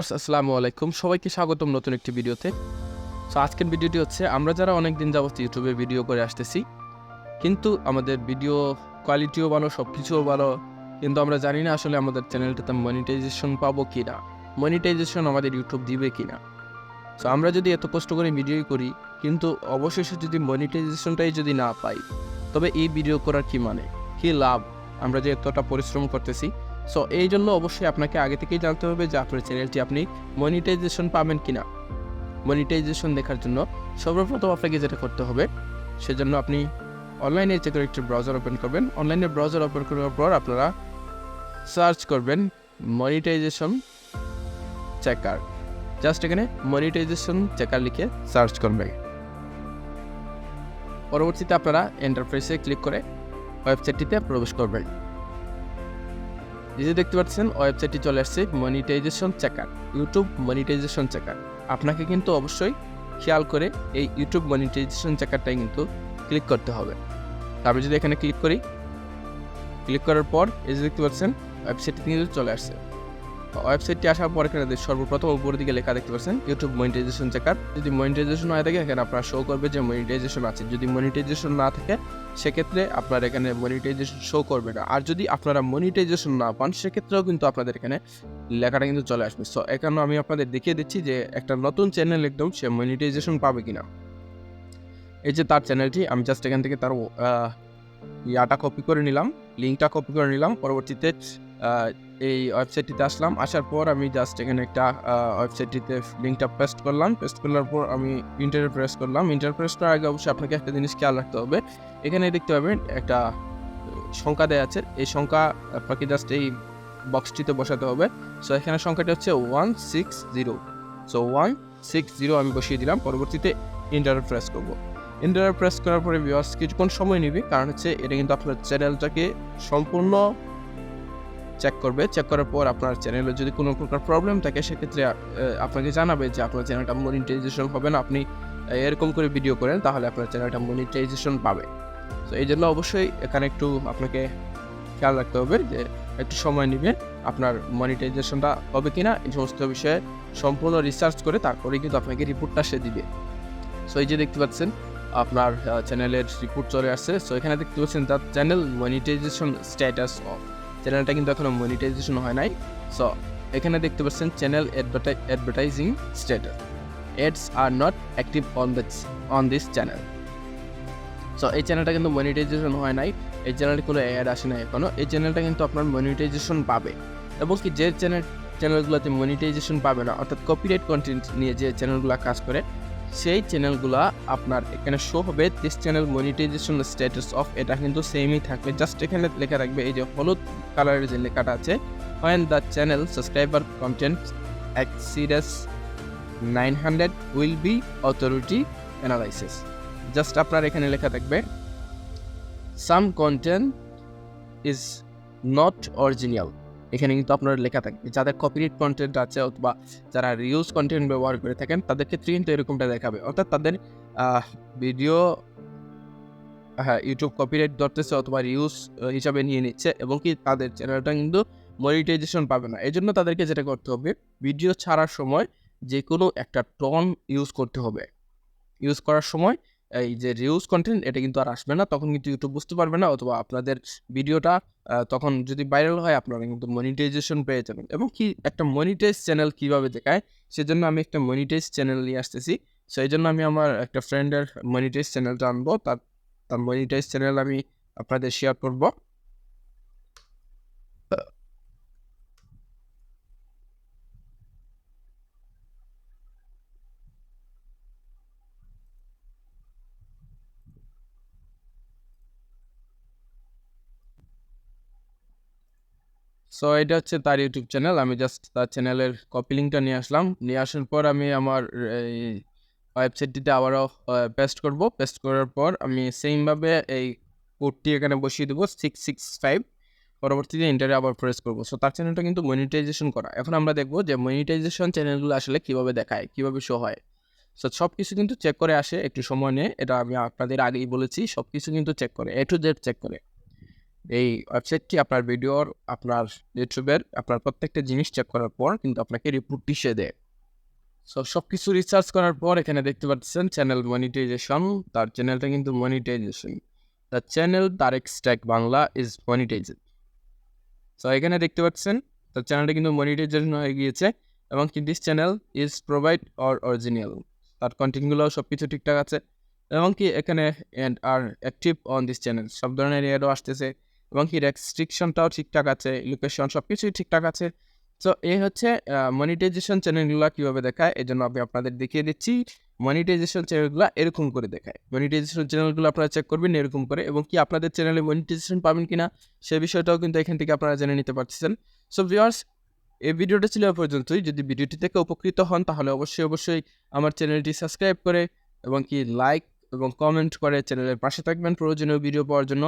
আসসালামু আলাইকুম। সবাইকে স্বাগতম নতুন একটি ভিডিওতে। সো আজকের ভিডিওটি হচ্ছে, আমরা যারা অনেক দিন যাবত ইউটিউবে ভিডিও করে আসতেছি, কিন্তু আমাদের ভিডিও কোয়ালিটিও ভালো সব কিছুও ভালো, কিন্তু আমরা জানি না আসলে আমাদের চ্যানেলটাতে মনিটাইজেশন পাবো কি না মনিটাইজেশন আমাদের ইউটিউব দিবে কি না সো আমরা যদি এত কষ্ট করে ভিডিও করি, কিন্তু অবশেষে যদি মনিটাইজেশনটাই যদি না পাই, তবে এই ভিডিও করার কি মানে? কি লাভ? আমরা যে এতটা পরিশ্রম করতেছি সো এই জন্য অবশ্যই আপনাকে আগে থেকেই জানতে হবে যে আপনার চ্যানেলটি আপনি মনিটাইজেশন পাবেন কিনা। মনিটাইজেশন দেখার জন্য সর্বপ্রথম আপনাকে যেটা করতে হবে, সেজন্য আপনি অনলাইনে যে করে একটি ব্রাউজার ওপেন করবেন। অনলাইনে ব্রাউজার ওপেন করার পর আপনারা সার্চ করবেন মনিটাইজেশন চেকার জাস্ট এখানে মনিটাইজেশন চেকার লিখে সার্চ করবেন। পরবর্তীতে আপনারা এন্টারপ্রাইসে ক্লিক করে ওয়েবসাইটটিতে প্রবেশ করবেন। এই যে দেখতে পাচ্ছেন, ওয়েবসাইটটি চলে আসছে monetization checker YouTube monetization checker আপনাকে কিন্তু অবশ্যই খেয়াল করে এই ইউটিউব মনিটাইজেশন চেকারটাই কিন্তু ক্লিক করতে হবে। তারপরে যদি এখানে ক্লিক করি ক্লিক করার পর এই যে দেখতে পাচ্ছেন, ওয়েবসাইটটি কিন্তু চলে আসছে। ওয়েবসাইটটি আসার পর এখানে সর্বপ্রথম উপরের দিকে লেখা দেখতে পাচ্ছেন ইউটিউব মনিটাইজেশন চেকার যদি মনিটাইজেশন হয়ে থাকে, এখানে আপনার শো করবে যে মনিটাইজেশন আছে। যদি মনিটাইজেশন না থাকে সেক্ষেত্রে আপনার এখানে মনিটাইজেশন শো করবে না। আর যদি আপনারা মনিটাইজেশন না পান, সেক্ষেত্রেও কিন্তু আপনাদের এখানে লেখাটা কিন্তু চলে আসবে। সো এখানে আমি আপনাদের দেখিয়ে দিচ্ছি যে একটা নতুন চ্যানেল একদম সে মনিটাইজেশন পাবে কিনা। এই যে তার চ্যানেলটি আমি জাস্ট এখান থেকে তার ইয়াটা কপি করে নিলাম লিঙ্কটা কপি করে নিলাম, পরবর্তীতে এই ওয়েবসাইটটিতে আসলাম, আসার পর আমি জাস্ট এখানে একটা ওয়েবসাইটটিতে লিঙ্কটা পেস্ট করলাম পেস্ট করার পর আমি ইন্টার প্রেস করলাম ইন্টার প্রেস করার আগে অবশ্যই আপনাকে একটা জিনিস খেয়াল রাখতে হবে, এখানে দেখতে পাবেন একটা সংখ্যা দেওয়া আছে, এই সংখ্যা আপনাকে জাস্ট এই বক্সটিতে বসাতে হবে সো এখানে সংখ্যাটি হচ্ছে one six zero so one six zero আমি বসিয়ে দিলাম, পরবর্তীতে ইন্টার প্রেস করব। ইন্টার প্রেস করার পরে ভিউয়ার্স কিছুক্ষণ সময় নেবে, কারণ হচ্ছে এটা কিন্তু আপনার চ্যানেলটাকে সম্পূর্ণ চেক করবে। চেক করার পর আপনার চ্যানেলে যদি কোনো প্রকার প্রবলেম থাকে, সেক্ষেত্রে আপনাকে জানাবে যে আপনার চ্যানেলটা মনিটাইজেশন হবে না। আপনি এরকম করে ভিডিও করেন, তাহলে আপনার চ্যানেলটা মনিটাইজেশন পাবে। তো এই জন্য অবশ্যই এখানে একটু আপনাকে খেয়াল রাখতে হবে যে একটু সময় নেবে আপনার মনিটাইজেশনটা হবে কিনা, এই সমস্ত বিষয়ে সম্পূর্ণ রিসার্চ করে তারপরে কিন্তু আপনাকে রিপোর্টটা সে দিবে। সো এই যে দেখতে পাচ্ছেন আপনার চ্যানেলের রিপোর্ট চলে আসছে। সো এখানে দেখতে পাচ্ছেন তার চ্যানেল মনিটাইজেশন স্ট্যাটাস অফ চ্যানেলটা কিন্তু এখনও মনিটাইজেশন হয় নাই। সো এখানে দেখতে পাচ্ছেন channel advertising status ads are not active on the on this channel so এই চ্যানেলটা কিন্তু মনিটাইজেশন হয় নাই। এই চ্যানেলে কোনো অ্যাড আসে না এখনও। এই চ্যানেলটা কিন্তু আপনার মনিটাইজেশন পাবে। এবং কি যে চ্যানেল চ্যানেলগুলোতে মনিটাইজেশন পাবে না, অর্থাৎ কপিরাইট কন্টেন্ট নিয়ে যে চ্যানেলগুলো কাজ করে সেই চ্যানেলগুলা আপনার এখানে শো হবে। This channel monetization status off এটা কিন্তু সেমই থাকবে। জাস্ট এখানে লেখা রাখবে এই যে হলুদ কালারের যে লেখাটা আছে when the channel subscriber content exceeds nine hundred will be authority analysis just আপনার এখানে লেখা থাকবে some content is not original এখানে কিন্তু আপনার লেখা থাকবে যাদের কপিরাইট কন্টেন্ট আছে অথবা যারা রিউজ কন্টেন্ট ব্যবহার করে থাকেন তাদের ক্ষেত্রে কিন্তু এরকমটা দেখাবে। অর্থাৎ তাদের ভিডিও হ্যাঁ ইউটিউব কপিরাইট ধরতেছে অথবা রিউজ হিসাবে নিয়ে নিচ্ছে এবং কি তাদের চ্যানেলটা কিন্তু মনিটাইজেশন পাবে না। এই জন্য তাদেরকে যেটা করতে হবে ভিডিও ছাড়ার সময় যে কোনো একটা টন ইউজ করতে হবে। ইউজ করার সময় এই যে রিউজ কন্টেন্ট এটা কিন্তু আর আসবে না। তখন কিন্তু ইউটিউব বুঝতে পারবে না অথবা আপনাদের ভিডিওটা তখন যদি ভাইরাল হয় আপনারা কিন্তু মনিটাইজেশন পেয়ে যাবেন। এবং কি একটা মনিটাইজ চ্যানেল কীভাবে দেখায়, সেজন্য আমি একটা মনিটাইজ চ্যানেল নিয়ে আসতেছি। সেই জন্য আমি আমার একটা ফ্রেন্ডের মনিটাইজ চ্যানেলটা আনব। তার তার মনিটাইজ চ্যানেল আমি আপনাদের শেয়ার করব। সো এটা হচ্ছে তার ইউটিউব চ্যানেল আমি জাস্ট তার চ্যানেলের কপি লিঙ্কটা নিয়ে আসলাম। নিয়ে আসার পর আমি আমার, এই ওয়েবসাইটটিতে আবারও পেস্ট করব। পেস্ট করার পর আমি সেমভাবে এই কোডটি এখানে বসিয়ে দেবো সিক্স সিক্স ফাইভ পরবর্তীতে ইন্টারে আবার প্রেস করব। সো তার চ্যানেলটা কিন্তু মনিটাইজেশন করা। এখন আমরা দেখব যে মনিটাইজেশন চ্যানেলগুলো আসলে কীভাবে দেখায়, কীভাবে শো হয়। সো সব কিছু কিন্তু চেক করে আসে, একটু সময় নিয়ে। এটা আমি আপনাদের আগেই বলেছি সব কিছু কিন্তু চেক করে এ টু জেড চেক করে। এই ওয়েবসাইটটি আপনার ভিডিওর, আপনার ইউটিউবের, আপনার প্রত্যেকটা জিনিস চেক করার পর কিন্তু আপনাকে রিপোর্ট দিশে দেয়। সো সব কিছু রিসার্চ করার পর এখানে দেখতে পাচ্ছেন চ্যানেল মনিটাইজেশন তার চ্যানেলটা কিন্তু monetization the channel Tarek stack Bangla is monetized so এখানে দেখতে পাচ্ছেন তার চ্যানেলটা কিন্তু মনিটাইজেশন হয়ে গিয়েছে এবং কি this channel is provide or original তার কন্টেন্টগুলো সব কিছু ঠিকঠাক আছে এবং কি এখানে and are active on this channel সব ধরনের এডও আসতেছে। এবং কি রেস্ট্রিকশনটাও ঠিকঠাক আছে লোকেশন সব কিছুই ঠিকঠাক আছে। সো এই হচ্ছে মনিটাইজেশন চ্যানেলগুলো কীভাবে দেখায় এই জন্য আমি আপনাদের দেখিয়ে দিচ্ছি। মনিটাইজেশন চ্যানেলগুলো এরকম করে দেখায়। মনিটাইজেশন চ্যানেলগুলো আপনারা চেক করবেন, এরকম করে। এবং কি আপনাদের চ্যানেলে মনিটাইজেশন পাবেন কি না সে বিষয়টাও কিন্তু এখান থেকে আপনারা জেনে নিতে পারতেছেন। সো ভিউয়ার্স এই ভিডিওটা ছিল পর্যন্তই। যদি ভিডিওটি থেকে উপকৃত হন, তাহলে অবশ্যই অবশ্যই আমার চ্যানেলটি সাবস্ক্রাইব করে এবং কি লাইক এবং কমেন্ট করে চ্যানেলের পাশে থাকবেন প্রয়োজনীয় ভিডিও পাওয়ার জন্য।